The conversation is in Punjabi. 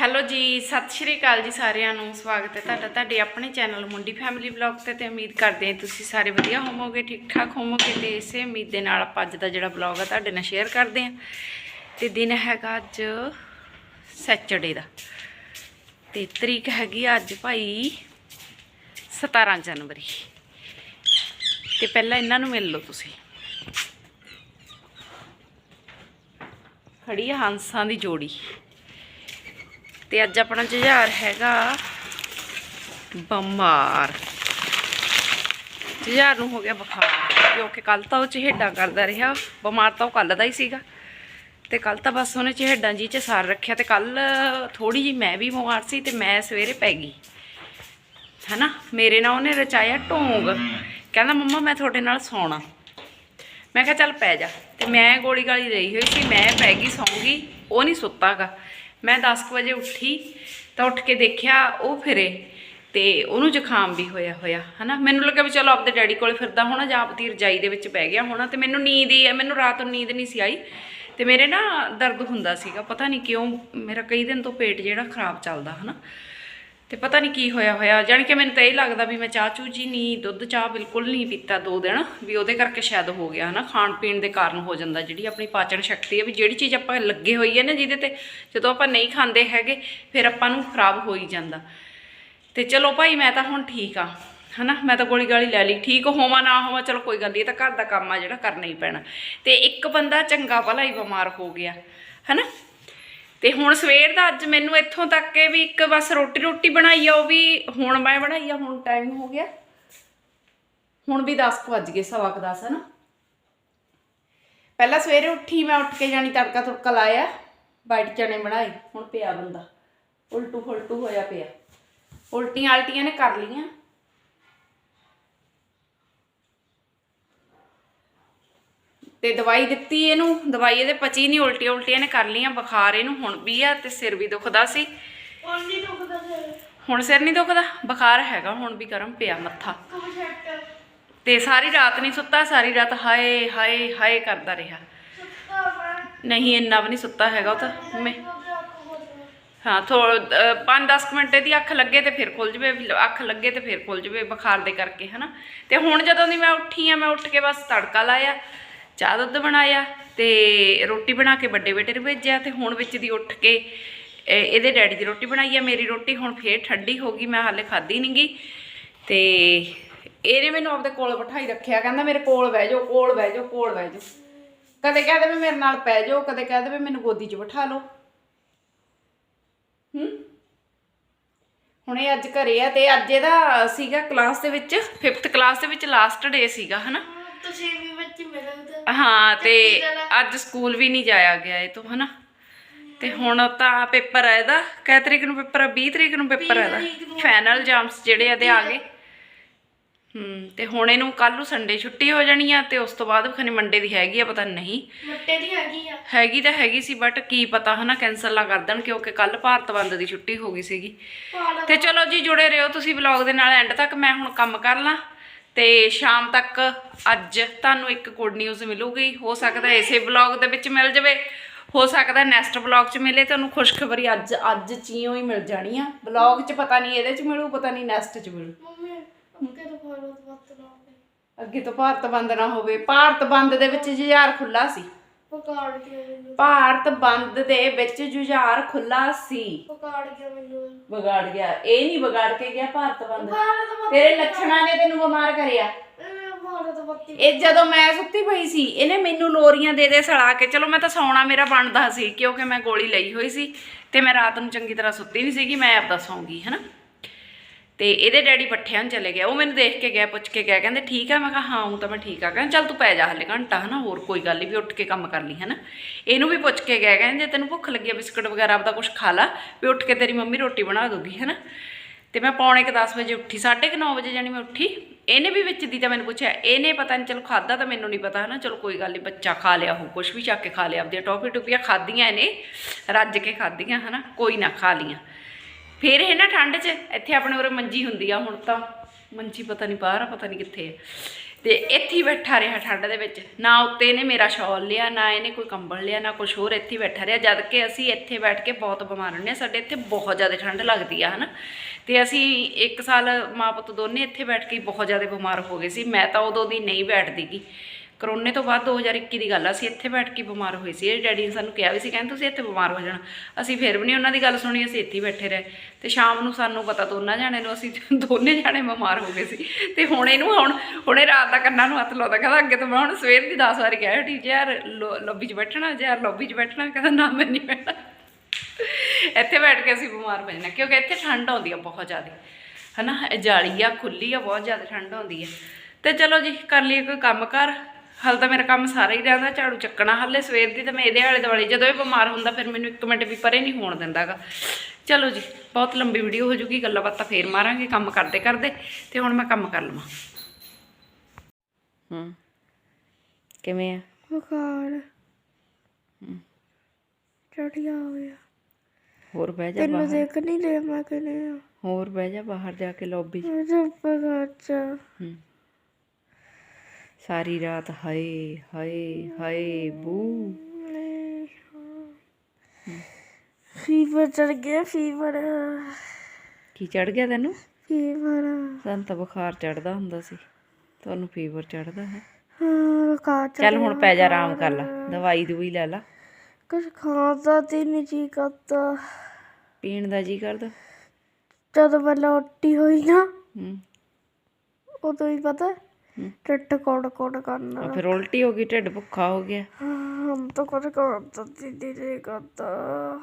ਹੈਲੋ ਜੀ, ਸਤਿ ਸ਼੍ਰੀ ਅਕਾਲ ਜੀ ਸਾਰਿਆਂ ਨੂੰ। ਸਵਾਗਤ ਹੈ ਤੁਹਾਡਾ, ਤੁਹਾਡੇ ਆਪਣੇ ਚੈਨਲ ਮੁੰਡੀ ਫੈਮਿਲੀ ਵਲੌਗ ਤੇ ਤੇ ਉਮੀਦ ਕਰਦੇ ਹਾਂ ਤੁਸੀਂ ਸਾਰੇ ਵਧੀਆ ਹੋਵੋਗੇ ਠੀਕ ਠਾਕ ਹੋਵੋਗੇ ਤੇ ਇਸੇ ਉਮੀਦ ਦੇ ਨਾਲ ਆਪਾਂ ਅੱਜ ਦਾ ਜਿਹੜਾ ਵਲੌਗ ਆ ਤੁਹਾਡੇ ਨਾਲ ਸ਼ੇਅਰ ਕਰਦੇ ਹਾਂ। ਤੇ ਦਿਨ ਹੈਗਾ ਅੱਜ ਸੈਚਰਡੇ ਦਾ। ਤੇ ਤਰੀਕ ਹੈਗੀ ਅੱਜ ਭਾਈ 17 ਜਨਵਰੀ। ਤੇ ਪਹਿਲਾਂ ਇਹਨਾਂ ਨੂੰ ਮਿਲ ਲਓ ਤੁਸੀਂ। ਖੜੀ ਹੰਸਾਂ ਦੀ ਜੋੜੀ। ਤੇ ਅੱਜ ਆਪਣਾ ਜੁਝਾਰ ਹੈਗਾ ਬਿਮਾਰ ਜੁਝਾਰ ਨੂੰ ਹੋ ਗਿਆ ਬੁਖਾਰ ਕਿਉਂਕਿ ਕੱਲ ਤਾਂ ਉਹ ਚਿਹੜਾ ਕਰਦਾ ਰਿਹਾ, ਬਿਮਾਰ ਤਾਂ ਉਹ ਕੱਲ ਦਾ ਹੀ ਸੀਗਾ। ਤੇ ਕੱਲ ਤਾਂ ਬਸ ਉਹਨੇ ਚਿਹੜਾਂ ਜੀ ਚ ਸਾਰ ਰੱਖਿਆ ਤੇ ਕੱਲ ਥੋੜੀ ਜੀ ਮੈਂ ਵੀ ਬਿਮਾਰ ਸੀ ਤੇ ਮੈਂ ਸਵੇਰੇ ਪੈ ਗਈ। ਹਨਾ? ਮੇਰੇ ਨਾਲ ਉਹਨੇ ਰਚਾਇਆ ਢੋਂਗ ਕਹਿੰਦਾ, ਮੰਮਾ, ਮੈਂ ਤੁਹਾਡੇ ਨਾਲ ਸੌਣਾ। ਮੈਂ ਕਿਹਾ, ਚੱਲ ਪੈ ਜਾ। ਤੇ ਮੈਂ ਗੋਲੀ ਗਾਲੀ ਰਹੀ ਹੋਈ ਸੀ, ਮੈਂ ਪੈ ਗਈ ਸੌਂਗੀ ਉਹ ਨਹੀਂ ਸੁੱਤਾਗਾ। ਮੈਂ 10 ਕੁ ਵਜੇ ਉੱਠੀ ਤਾਂ ਉੱਠ ਕੇ ਦੇਖਿਆ ਉਹ ਫਿਰੇ ਤੇ ਉਹਨੂੰ ਜ਼ੁਕਾਮ ਵੀ ਹੋਇਆ ਹੋਇਆ, ਹਨਾ? ਮੈਨੂੰ ਲੱਗਾ ਵੀ ਚਲੋ ਆਪਦੇ ਡੈਡੀ ਕੋਲੇ ਫਿਰਦਾ ਹੋਣਾ ਜਾਂ ਆਪਦੀ ਰਜਾਈ ਦੇ ਵਿੱਚ ਬਹਿ ਗਿਆ ਹੋਣਾ ਤੇ ਮੈਨੂੰ ਨੀਂਦ ਹੀ, ਮੈਨੂੰ ਰਾਤ ਨੂੰ ਨੀਂਦ ਨਹੀਂ ਸੀ ਆਈ ਤੇ ਮੇਰੇ ਨਾ ਦਰਦ ਹੁੰਦਾ ਸੀਗਾ, ਪਤਾ ਨਹੀਂ ਕਿਉਂ ਮੇਰਾ ਕਈ ਦਿਨ ਤੋਂ ਪੇਟ ਜਿਹੜਾ ਖਰਾਬ ਚੱਲਦਾ, ਹਨਾ? ਤੇ ਪਤਾ ਨਹੀਂ ਕੀ ਹੋਇਆ ਹੋਇਆ, ਜਾਣੀ ਕਿ ਮੈਨੂੰ ਤਾਂ ਇਹ ਲੱਗਦਾ ਵੀ ਮੈਂ ਚਾਹ ਚੂ ਜੀ ਨਹੀਂ ਦੁੱਧ ਚਾਹ ਬਿਲਕੁਲ ਨਹੀਂ ਪੀਤਾ ਦੋ ਦਿਨ, ਵੀ ਉਹਦੇ ਕਰਕੇ ਸ਼ਾਇਦ ਹੋ ਗਿਆ ਹਨਾ, ਖਾਣ ਪੀਣ ਦੇ ਕਾਰਨ ਹੋ ਜਾਂਦਾ, ਜਿਹੜੀ ਆਪਣੀ ਪਾਚਨ ਸ਼ਕਤੀ ਹੈ ਵੀ ਜਿਹੜੀ ਚੀਜ਼ ਆਪਾਂ ਲੱਗੇ ਹੋਈ ਹੈ ਨਾ ਜਿਹਦੇ ਤੇ ਜਦੋਂ ਆਪਾਂ ਨਹੀਂ ਖਾਂਦੇ ਹੈਗੇ, ਫਿਰ ਆਪਾਂ ਨੂੰ ਖਰਾਬ ਹੋ ਹੀ ਜਾਂਦਾ। ਤੇ ਚਲੋ ਭਾਈ ਮੈਂ ਤਾਂ ਹੁਣ ਠੀਕ ਆ, ਹਨਾ, ਮੈਂ ਤਾਂ ਗੋਲੀ ਗਾਲੀ ਲੈ ਲਈ, ਠੀਕ ਹੋਵਾਂ ਨਾ ਹੋਵਾਂ, ਚਲੋ ਕੋਈ ਗੱਲ ਨਹੀਂ ਇਹ ਤਾਂ ਘਰ ਦਾ ਕੰਮ ਆ ਜਿਹੜਾ ਕਰਨਾ ਹੀ ਪੈਣਾ। ਤੇ ਇੱਕ ਬੰਦਾ ਚੰਗਾ ਭਲਾ ਹੀ ਬਿਮਾਰ ਹੋ ਗਿਆ, ਹਨਾ? ਤੇ ਹੁਣ ਸਵੇਰ ਦਾ ਅੱਜ ਮੈਨੂੰ ਇੱਥੋਂ ਤੱਕ ਕਿ ਵੀ ਇੱਕ ਬਸ ਰੋਟੀ ਰੋਟੀ ਬਣਾਈ ਆ, ਉਹ ਵੀ ਹੁਣ ਮੈਂ ਬਣਾਈ ਆ, ਹੁਣ ਟਾਈਮ ਹੋ ਗਿਆ। ਹੁਣ ਵੀ 10 ਕੁ ਵੱਜ ਗਏ, ਸਵਾ ਕੁ 10 ਨਾ ਪਹਿਲਾਂ ਸਵੇਰੇ ਉੱਠੀ, ਮੈਂ ਉੱਠ ਕੇ ਜਾਣੀ ਤੜਕਾ ਤੁੜਕਾ ਲਾਇਆ ਬਾਈਟ ਚਣੇ ਬਣਾਏ ਹੁਣ ਪਿਆ ਬੰਦਾ। ਉਲਟੂ ਫੁਲਟੂ ਹੋਇਆ ਪਿਆ। ਉਲਟੀਆਂ ਆਲਟੀਆਂ ਨੇ ਕਰ ਲੀਆਂ ਤੇ ਦਵਾਈ ਦਿੱਤੀ ਇਹਨੂੰ ਦਵਾਈ ਇਹਦੇ ਪਚੀ ਨਹੀਂ ਉਲਟੀਆਂ ਉਲਟੀਆਂ ਨੇ ਕਰ ਲੀਆਂ ਬੁਖਾਰ ਇਹਨੂੰ ਹੁਣ ਵੀ ਆ ਤੇ ਸਿਰ ਵੀ ਦੁਖਦਾ ਸੀ। ਦੁਖਦਾ ਸਿਰ। ਹੁਣ ਸਿਰ ਨਹੀਂ ਦੁਖਦਾ? ਬੁਖਾਰ ਹੈਗਾ ਹੁਣ ਵੀ ਗਰਮ ਪਿਆ ਮੱਥਾ। ਤੇ ਸਾਰੀ ਰਾਤ ਨਹੀਂ ਸੁੱਤਾ ਸਾਰੀ ਰਾਤ ਹਾਏ ਹਾਏ ਹਾਏ ਕਰਦਾ ਰਿਹਾ। ਨਹੀਂ ਇੰਨਾ ਵੀ ਨਹੀਂ ਸੁੱਤਾ ਹੈਗਾ ਉਹ ਤਾਂ। ਮੈਂ ਹਾਂ ਥੋ 5-10 ਮਿੰਟ ਦੀ ਅੱਖ ਲੱਗੇ ਤੇ ਫਿਰ ਖੁੱਲ ਜਵੇ ਅੱਖ ਲੱਗੇ ਤੇ ਫਿਰ ਖੁੱਲ ਜਵੇ ਬੁਖਾਰ ਦੇ ਕਰਕੇ ਹਨਾ। ਤੇ ਹੁਣ ਜਦੋਂ ਦੀ ਮੈਂ ਉੱਠੀ ਆ ਮੈਂ ਉੱਠ ਕੇ ਬਸ ਤੜਕਾ ਲਾਇਆ। ਚਾਹ ਦੁੱਧ ਬਣਾਇਆ ਤੇ ਰੋਟੀ ਬਣਾ ਕੇ ਵੱਡੇ ਬੇਟੇ ਨੂੰ ਭੇਜਿਆ ਤੇ ਹੁਣ ਵਿੱਚ ਦੀ ਉੱਠ ਕੇ ਇਹਦੇ ਡੈਡੀ ਦੀ ਰੋਟੀ ਬਣਾਈ ਆ, ਮੇਰੀ ਰੋਟੀ ਹੁਣ ਫੇਰ ਠੰਡੀ ਹੋ ਗਈ, ਮੈਂ ਹਾਲੇ ਖਾਧੀ ਨਹੀਂਗੀ ਤੇ ਇਹਨੇ ਮੈਨੂੰ ਆਪਦੇ ਕੋਲ ਬਿਠਾਈ ਰੱਖਿਆ, ਕਹਿੰਦਾ ਮੇਰੇ ਕੋਲ ਬਹਿ ਜਾਓ, ਕੋਲ ਬਹਿ ਜਾਓ, ਕੋਲ ਬਹਿ ਜਾਓ। ਕਦੇ ਕਹਿ ਦੇਵੇ ਮੇਰੇ ਨਾਲ ਪੈ ਜਾਓ, ਕਦੇ ਕਹਿ ਦੇਵੇ ਮੈਨੂੰ ਗੋਦੀ 'ਚ ਬਿਠਾ ਲਓ। ਹੂੰ? ਹੁਣ ਇਹ ਅੱਜ ਘਰੇ ਆ ਤੇ ਅੱਜ ਇਹਦਾ ਸੀਗਾ ਕਲਾਸ ਦੇ ਵਿੱਚ 5th ਕਲਾਸ ਦੇ ਵਿੱਚ ਲਾਸਟ ਡੇ ਸੀਗਾ, ਹਨਾ? ਤੁਸੀਂ ਵੀ ਹਾਂ ਤੇ ਅੱਜ ਸਕੂਲ ਵੀ ਨਹੀਂ ਜਾਇਆ ਗਿਆ ਇਹ ਤੋਂ ਹਨਾ? ਤੇ ਹੁਣ ਤਾਂ ਪੇਪਰ ਆ ਇਹਦਾ। ਕੈ ਤਰੀਕ ਨੂੰ ਪੇਪਰ ਆ? 20 ਤਰੀਕ ਨੂੰ ਪੇਪਰ ਆ ਇਹਦਾ। ਫਾਈਨਲ ਜਾਮਸ ਜਿਹੜੇ ਇਹਦੇ ਆ ਗਏ। ਹੂੰ ਤੇ ਹੁਣ ਇਹਨੂੰ ਕੱਲ ਨੂੰ ਸੰਡੇ ਛੁੱਟੀ ਹੋ ਜਾਣੀ ਆ ਤੇ ਉਸ ਤੋਂ ਬਾਅਦ ਖਨੀ ਮੰਡੇ ਦੀ ਹੈਗੀ ਆ ਪਤਾ ਨਹੀਂ। ਮੱਟੇ ਦੀ ਹੈਗੀ ਆ। ਹੈਗੀ ਤਾਂ ਹੈਗੀ ਸੀ ਬਟ ਕੀ ਪਤਾ ਹਨਾ ਕੈਨਸਲ ਨਾ ਕਰ ਦੇਣ ਕਿਉਂਕਿ ਕੱਲ ਭਾਰਤ ਬੰਦ ਦੀ ਛੁੱਟੀ ਹੋ ਗਈ ਸੀਗੀ। ਤੇ ਚਲੋ ਜੀ ਜੁੜੇ ਰਹੋ ਤੁਸੀਂ ਵਲੌਗ ਦੇ ਨਾਲ ਐਂਡ ਤੱਕ ਮੈਂ ਹੁਣ ਕੰਮ ਕਰ ਲਾਂ। ਤੇ ਸ਼ਾਮ ਤੱਕ ਅੱਜ ਤੁਹਾਨੂੰ ਇੱਕ ਗੁੱਡ ਨਿਊਜ਼ ਮਿਲੂਗੀ। ਹੋ ਸਕਦਾ ਇਸੇ ਵਲੌਗ ਦੇ ਵਿੱਚ ਮਿਲ ਜਾਵੇ। ਹੋ ਸਕਦਾ ਨੈਕਸਟ ਵਲੌਗ 'ਚ ਮਿਲੇ ਤੁਹਾਨੂੰ ਖੁਸ਼ਖਬਰੀ ਅੱਜ ਅੱਜ ਚੀਓ ਹੀ ਮਿਲ ਜਾਣੀ ਆ। ਵਲੌਗ 'ਚ ਪਤਾ ਨਹੀਂ ਇਹਦੇ 'ਚ ਮਿਲੂ ਪਤਾ ਨਹੀਂ ਨੈਕਸਟ 'ਚ ਮਿਲੂ। ਅੱਗੇ ਤੋਂ ਭਾਰਤ ਬੰਦ ਨਾ ਹੋਵੇ। ਭਾਰਤ ਬੰਦ ਦੇ ਵਿੱਚ ਜੁਝਾਰ ਖੁੱਲਾ ਸੀ। ਪਕਾੜ ਕੇ ਮੈਨੂੰ। ਭਾਰਤ ਬੰਦ ਦੇ ਵਿੱਚ ਜੁਝਾਰ ਖੁੱਲਾ ਸੀ। ਪਕਾੜ ਕੇ ਮੈਨੂੰ। ਵਿਗਾੜ ਗਿਆ। ਇਹ ਨਹੀਂ ਵਿਗਾੜ ਕੇ ਗਿਆ ਭਾਰਤ ਬੰਦ। ਭਾਰਤ ਤੇਰੇ ਲੱਛਣਾਂ ਨੇ ਤੈਨੂੰ ਬਿਮਾਰ ਕਰਿਆ। ਇਹ ਭਾਰਤ ਬੱਤੀ ਇਹ ਜਦੋਂ ਮੈਂ ਸੁੱਤੀ ਪਈ ਸੀ ਇਹਨੇ ਮੈਨੂੰ ਲੋਰੀਆਂ ਦੇ ਦੇ ਸੜਾ ਕੇ। ਚਲੋ ਮੈਂ ਤਾਂ ਸੌਣਾ ਮੇਰਾ ਬਣਦਾ ਸੀ ਕਿਉਂਕਿ ਮੈਂ ਗੋਲੀ ਲਈ ਹੋਈ ਸੀ ਤੇ ਮੈਂ ਰਾਤ ਨੂੰ ਚੰਗੀ ਤਰ੍ਹਾਂ ਸੁੱਤੀ ਨਹੀਂ ਸੀਗੀ ਮੈਂ ਆਪਦਾ ਸੌਂਗੀ ਹਨਾ? ਤੇ ਇਹਦੇ ਡੈਡੀ ਪੱਠਿਆਂ ਨੂੰ ਚਲੇ ਗਿਆ ਉਹ ਮੈਨੂੰ ਦੇਖ ਕੇ ਗਿਆ, ਪੁੱਛ ਕੇ ਗਿਆ, ਕਹਿੰਦੇ ਠੀਕ ਆ? ਮੈਂ ਕਿਹਾ, ਹਾਂ ਹੂੰ ਤਾਂ ਮੈਂ ਠੀਕ ਆ। ਕਹਿੰਦਾ, ਚੱਲ ਤੂੰ ਪੈ ਜਾ ਹਲੇ ਘੰਟਾ, ਹਨਾ, ਹੋਰ ਕੋਈ ਗੱਲ ਨਹੀਂ ਵੀ ਉੱਠ ਕੇ ਕੰਮ ਕਰ ਲਈ, ਹਨਾ। ਇਹਨੂੰ ਵੀ ਪੁੱਛ ਕੇ ਗਿਆ, ਕਹਿੰਦੇ, ਜੇ ਤੈਨੂੰ ਭੁੱਖ ਲੱਗੀ ਆ, ਬਿਸਕੁਟ ਵਗੈਰਾ ਆਪਦਾ ਕੁਝ ਖਾ ਲਾ, ਵੀ ਉੱਠ ਕੇ ਤੇਰੀ ਮੰਮੀ ਰੋਟੀ ਬਣਾ ਦੂਗੀ ਹਨਾ। ਤੇ ਮੈਂ ਪੌਣੇ ਕੁ 10 ਵਜੇ ਉੱਠੀ 9:30 ਵਜੇ ਜਾਨੀ ਮੈਂ ਉੱਠੀ। ਇਹਨੇ ਵੀ ਵਿੱਚ ਦੀ ਤਾਂ ਮੈਨੂੰ ਪੁੱਛਿਆ, ਇਹਨੇ ਪਤਾ ਨਹੀਂ ਚਲੋ ਖਾਦਾ ਤਾਂ ਮੈਨੂੰ ਨਹੀਂ ਪਤਾ, ਹਨਾ। ਚਲੋ ਕੋਈ ਗੱਲ ਨਹੀਂ ਬੱਚਾ ਖਾ ਲਿਆ ਹੋ ਕੁਝ ਵੀ ਚੱਕ ਕੇ ਖਾ ਲਿਆ, ਆਪਦੀਆਂ ਟੌਫੀ ਟੁਪੀਆਂ ਖਾਧੀਆਂ ਇਹਨੇ, ਰੱਜ ਕੇ ਖਾਧੀਆਂ, ਹਨਾ। ਕੋਈ ਨਾ, ਖਾ ਲੀਆਂ ਫਿਰ ਇਹ ਨਾ ਠੰਡ 'ਚ, ਇੱਥੇ ਆਪਣੇ ਉਰੇ ਮੰਜੀ ਹੁੰਦੀ ਆ ਹੁਣ ਤਾਂ। ਮੰਜੀ ਪਤਾ ਨਹੀਂ ਬਾਹਰ ਆ, ਪਤਾ ਨਹੀਂ ਕਿੱਥੇ ਆ। ਤੇ ਇੱਥੇ ਹੀ ਬੈਠਾ ਰਿਹਾ ਠੰਡ ਦੇ ਵਿੱਚ। ਨਾ ਉੱਤੇ ਇਹਨੇ ਮੇਰਾ ਸ਼ਾਲ ਲਿਆ, ਨਾ ਇਹਨੇ ਕੋਈ ਕੰਬਲ ਲਿਆ, ਨਾ ਕੁਝ ਹੋਰ ਇੱਥੇ ਬੈਠਾ ਰਿਹਾ। ਜਦ ਕਿ ਅਸੀਂ ਇੱਥੇ ਬੈਠ ਕੇ ਬਹੁਤ ਬਿਮਾਰ ਹੁੰਦੇ ਹਾਂ। ਸਾਡੇ ਇੱਥੇ ਬਹੁਤ ਜ਼ਿਆਦਾ ਠੰਡ ਲੱਗਦੀ ਆ, ਹਨਾ। ਤੇ ਅਸੀਂ ਇੱਕ ਸਾਲ ਮਾਂ ਪੁੱਤ ਦੋਨੇ ਇੱਥੇ ਬੈਠ ਕੇ ਹੀ ਬਹੁਤ ਜ਼ਿਆਦਾ ਬਿਮਾਰ ਹੋ ਗਏ ਸੀ। ਮੈਂ ਤਾਂ ਉਦੋਂ ਦੀ ਨਹੀਂ ਬੈਠਦੀ ਗੀ। ਕਰੋਨੇ ਤੋਂ ਬਾਅਦ 2021 ਦੀ ਗੱਲ ਆ, ਅਸੀਂ ਇੱਥੇ ਬੈਠ ਕੇ ਬਿਮਾਰ ਹੋਏ ਸੀ। ਇਹ ਡੈਡੀ ਨੇ ਸਾਨੂੰ ਕਿਹਾ ਵੀ ਸੀ, ਕਹਿੰਦੇ ਤੁਸੀਂ ਇੱਥੇ ਬਿਮਾਰ ਹੋ ਜਾਣਾ। ਅਸੀਂ ਫਿਰ ਵੀ ਨਹੀਂ ਉਹਨਾਂ ਦੀ ਗੱਲ ਸੁਣੀ, ਅਸੀਂ ਇੱਥੇ ਹੀ ਬੈਠੇ ਰਹੇ। ਤੇ ਸ਼ਾਮ ਨੂੰ ਸਾਨੂੰ ਪਤਾ ਦੋਨਾਂ ਜਾਣੇ ਨੂੰ, ਅਸੀਂ ਦੋਨੇ ਜਾਣੇ ਬਿਮਾਰ ਹੋ ਗਏ ਸੀ। ਤੇ ਹੁਣ ਇਹਨੂੰ ਹੁਣ, ਹੁਣੇ ਰਾਤ ਦਾ ਕੰਨਾਂ ਨੂੰ ਹੱਥ ਲਾਉਂਦਾ, ਕਹਿੰਦਾ ਅੱਗੇ ਤੋਂ ਮੈਂ ਹੁਣ ਸਵੇਰ ਦੀ 10 ਵਾਰ ਕਿਹਾ ਟੀਚਰ ਯਾਰ ਲੌਬੀ 'ਚ ਬੈਠਣਾ, ਜੇ ਯਾਰ ਲੌਬੀ 'ਚ ਬੈਠਣਾ, ਕਹਿੰਦਾ ਨਾ, ਮੈਂ ਨਹੀਂ ਬੈਠਣਾ। ਇੱਥੇ ਬੈਠ ਕੇ ਅਸੀਂ ਬਿਮਾਰ ਪੈ ਜਾਣਾ ਕਿਉਂਕਿ ਇੱਥੇ ਠੰਡ ਆਉਂਦੀ ਆ ਬਹੁਤ ਜ਼ਿਆਦਾ। ਹਨਾ, ਇਹ ਜਾਲੀ ਆ, ਖੁੱਲੀ ਆ, ਬਹੁਤ ਜ਼ਿਆਦਾ ਠੰਡ ਆਉਂਦੀ ਆ। ਤੇ ਚਲੋ ਜੀ, ਕਰ ਲਈਏ ਕੋਈ ਕੰਮ ਕਰ। ਹਾਲ ਤਾਂ ਮੇਰਾ ਕੰਮ ਸਾਰਾ ਹੀ ਰਹਿੰਦਾ ਝਾੜੂ ਚੱਕਣਾ ਹਾਲੇ ਸਵੇਰ ਦੀ ਤਾਂ ਮੈਂ ਇਹਦੇ ਆਲੇ ਦੁਆਲੇ ਜਦੋਂ ਇਹ ਬਿਮਾਰ ਹੁੰਦਾ ਫਿਰ ਮੈਨੂੰ ਇੱਕ ਮਿੰਟ ਵੀ ਪਰੇ ਨਹੀਂ ਹੋਣ ਦਿੰਦਾਗਾ। ਚਲੋ ਜੀ ਬਹੁਤ ਲੰਬੀ ਵੀਡੀਓ ਹੋ ਜੂਗੀ ਗੱਲਾਂ ਬਾਤਾਂ ਫੇਰ ਮਾਰਾਂਗੇ ਕੰਮ ਕਰਦੇ ਕਰਦੇ ਤੇ ਹੁਣ ਮੈਂ ਕੰਮ ਕਰ ਲਵਾਂ। ਹੂੰ। ਕਿਵੇਂ ਆ? ਬੁਖਾਰ। ਚੜਿਆ ਹੋਇਆ। ਹੋਰ ਬਹਿ ਜਾ ਤੈਨੂੰ ਬਾਹਰ। ਦੇਖ ਨਹੀਂ ਲਿਆ ਮੈਂ ਕਿਨੇ ਹੋਰ ਬਹਿ ਜਾ ਬਾਹਰ ਜਾ ਕੇ ਲੌਬੀ 'ਚ। ਚੁੱਪ ਕਰ ਜਾ। ਹੂੰ। ਸਾਰੀ ਰਾਤ ਹਾਏ ਹਾਏ ਹਾਏ ਬੂ। ਫੀਵਰ ਚੜ ਗਿਆ ਫੀਵਰ ਕੀ ਚੜ ਗਿਆ ਤੈਨੂੰ? ਫੀਵਰ ਸਾਨੂੰ ਤਾਂ ਬੁਖਾਰ ਚੜਦਾ ਹੁੰਦਾ ਸੀ। ਤੁਹਾਨੂੰ ਫੀਵਰ ਚੜਦਾ ਹੈ। ਹਾਂ ਬੁਖਾਰ ਚੜ ਚੱਲ ਹੁਣ ਪੈ ਜਾ ਆਰਾਮ ਕਰ ਲੈ। ਦਵਾਈ ਦਵਾਈ ਲੈ ਲਾ। ਕੁਝ ਖਾਦਾ ਤੇ ਨਹੀਂ ਜੀ ਕਰਦਾ। ਪੀਣ ਦਾ ਜੀ ਕਰਦਾ। ਜਦੋਂ ਮੈਂ ਲੋਟੀ ਹੋਈ ਨਾ ਹੂੰ। ਉਦੋਂ ਹੀ ਪਤਾ ਹੂੰ। ਟੱਟ ਕੋੜ ਕੋੜ ਕਰਨਾ ਫਿਰ ਉਲਟੀ ਹੋ ਗਈ ਢਿੱਡ ਭੁੱਖਾ ਹੋ ਗਿਆ ਹਾਂ, ਹਮ ਤਾਂ ਕੁਝ ਕਰਦਾ ਤੇ ਨਹੀਂ ਕਰਦਾ